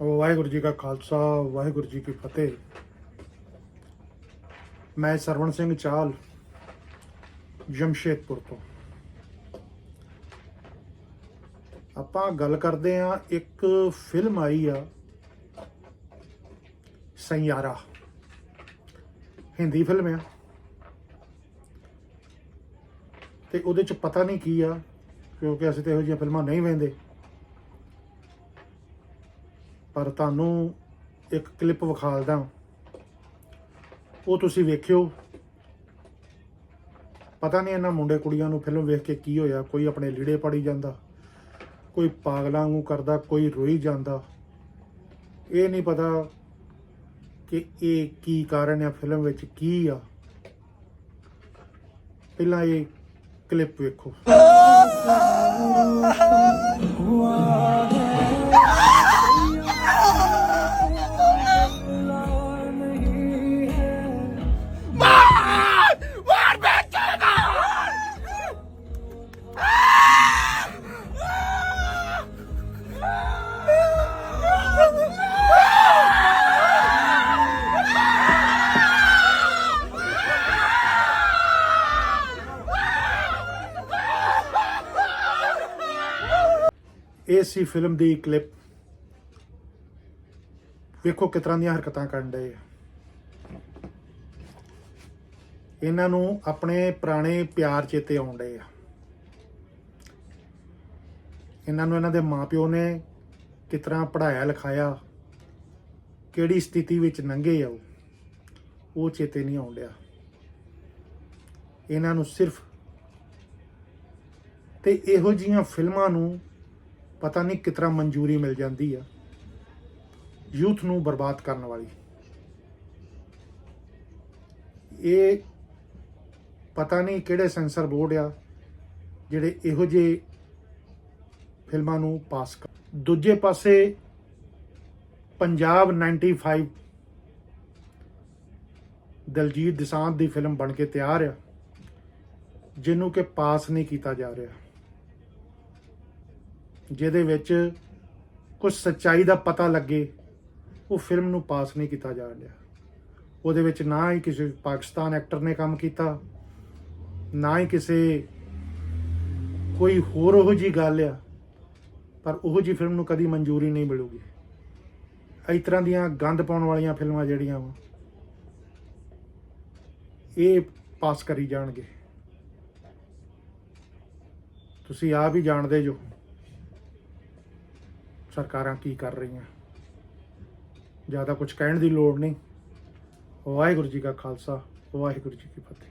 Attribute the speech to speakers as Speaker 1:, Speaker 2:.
Speaker 1: ਵਾਹਿਗੁਰੂ ਜੀ ਕਾ ਖਾਲਸਾ, ਵਾਹਿਗੁਰੂ ਜੀ ਕੀ ਫਤਿਹ। ਮੈਂ ਸਰਵਣ ਸਿੰਘ ਚਾਲ, ਜਮਸ਼ੇਦਪੁਰ ਤੋਂ। ਆਪਾਂ ਗੱਲ ਕਰਦੇ ਆ ਇੱਕ ਫਿਲਮ ਆਈ ਆ ਸੰਯਾਰਾ ਹਿੰਦੀ ਫਿਲਮ ਆ। ਤੇ ਉਹਦੇ ਚ ਪਤਾ ਨਹੀਂ ਕੀ ਆ, ਕਿਉਂਕਿ ਅਸੀਂ ਤੇ ਇਹੋ ਜਿਹੀਆਂ ਫਿਲਮਾਂ ਨਹੀਂ ਵੇਖਦੇ। ਪਰ ਤੁਹਾਨੂੰ ਇੱਕ ਕਲਿੱਪ ਵਿਖਾਲਦਾ ਉਹ ਤੁਸੀਂ ਵੇਖਿਓ। ਪਤਾ ਨਹੀਂ ਇਹਨਾਂ ਮੁੰਡੇ ਕੁੜੀਆਂ ਨੂੰ ਫਿਲਮ ਵੇਖ ਕੇ ਕੀ ਹੋਇਆ। ਕੋਈ ਆਪਣੇ ਲੀੜੇ ਪੜੀ ਜਾਂਦਾ, ਕੋਈ ਪਾਗਲਾਂ ਵਾਂਗੂ ਕਰਦਾ, ਕੋਈ ਰੋਈ ਜਾਂਦਾ। ਇਹ ਨਹੀਂ ਪਤਾ ਕਿ ਇਹ ਕੀ ਕਾਰਨ ਆ, ਫਿਲਮ ਵਿੱਚ ਕੀ ਆ। ਪਹਿਲਾਂ ਇਹ ਕਲਿੱਪ ਵੇਖੋ। ਇਹ ਸੀ ਫਿਲਮ ਦੀ ਕਲਿੱਪ ਵੇਖੋ ਕਿਸ ਤਰ੍ਹਾਂ ਦੀਆਂ ਹਰਕਤਾਂ ਕਰਨ ਡਏ ਆ। ਇਹਨਾਂ ਨੂੰ ਆਪਣੇ ਪੁਰਾਣੇ ਪਿਆਰ ਚੇਤੇ ਆਉਣ ਡਏ ਆ। ਇਹਨਾਂ ਨੂੰ ਇਹਨਾਂ ਦੇ ਮਾਪਿਓ ਨੇ ਕਿਸ ਤਰ੍ਹਾਂ ਪੜਾਇਆ ਲਿਖਾਇਆ, ਕਿਹੜੀ ਸਥਿਤੀ ਵਿੱਚ ਲੰਘੇ ਆ ਉਹ ਉਹ ਚੇਤੇ ਨਹੀਂ ਆਉਣ ਡਿਆ। ਇਹਨਾਂ ਨੂੰ ਸਿਰਫ ਤੇ ਇਹੋ ਜੀਆਂ ਫਿਲਮਾਂ ਨੂੰ ਪਤਾ ਨਹੀਂ ਕਿਤਰਾ ਮਨਜ਼ੂਰੀ ਮਿਲ ਜਾਂਦੀ ਆ। ਯੂਥ ਨੂੰ ਬਰਬਾਦ ਕਰਨ ਵਾਲੀ। ਇਹ ਪਤਾ ਨਹੀਂ ਕਿਹੜੇ ਸੈਂਸਰ ਬੋਰਡ ਆ, ਜਿਹੜੇ ਇਹੋ ਜਿਹੇ ਫਿਲਮਾਂ ਨੂੰ ਪਾਸ ਕਰ ਦੂਜੇ ਪਾਸੇ ਪੰਜਾਬ 95 ਦਲਜੀਤ ਦਿਸਾਂਤ ਦੀ ਫਿਲਮ ਬਣ ਕੇ ਤਿਆਰ ਆ, ਜਿਹਨੂੰ ਕਿ ਪਾਸ ਨਹੀਂ ਕੀਤਾ ਜਾ ਰਿਹਾ। ਜਿਹਦੇ ਵਿੱਚ ਕੁਝ ਸੱਚਾਈ ਦਾ ਪਤਾ ਲੱਗੇ, ਉਹ ਫਿਲਮ ਨੂੰ ਪਾਸ ਨਹੀਂ ਕੀਤਾ ਜਾ ਰਿਹਾ। ਉਹਦੇ ਵਿੱਚ ਨਾ ਹੀ ਕਿਸੇ ਪਾਕਿਸਤਾਨ ਐਕਟਰ ਨੇ ਕੰਮ ਕੀਤਾ, ਨਾ ਹੀ ਕਿਸੇ ਕੋਈ ਹੋਰ ਉਹੋ ਜੀ ਗੱਲ ਆ, ਪਰ ਉਹੋ ਜੀ ਫਿਲਮ ਨੂੰ ਕਦੀ ਮਨਜ਼ੂਰੀ ਨਹੀਂ ਮਿਲੂਗੀ। ਇਸ ਤਰ੍ਹਾਂ ਦੀਆਂ ਗੰਦ ਪਾਉਣ ਵਾਲੀਆਂ ਫਿਲਮਾਂ ਜਿਹੜੀਆਂ ਵਾ, ਇਹ ਪਾਸ ਕਰੀ ਜਾਣਗੇ। ਤੁਸੀਂ ਆਪ ਹੀ ਜਾਣਦੇ ਜੋ। ਸਰਕਾਰਾਂ ਕੀ ਕਰ ਰਹੀਆਂ? ਜ਼ਿਆਦਾ ਕੁਝ ਕਹਿਣ ਦੀ ਲੋੜ ਨਹੀਂ। ਵਾਹਿਗੁਰੂ ਜੀ ਕਾ ਖਾਲਸਾ, ਵਾਹਿਗੁਰੂ ਜੀ ਕੀ ਫਤਿਹ।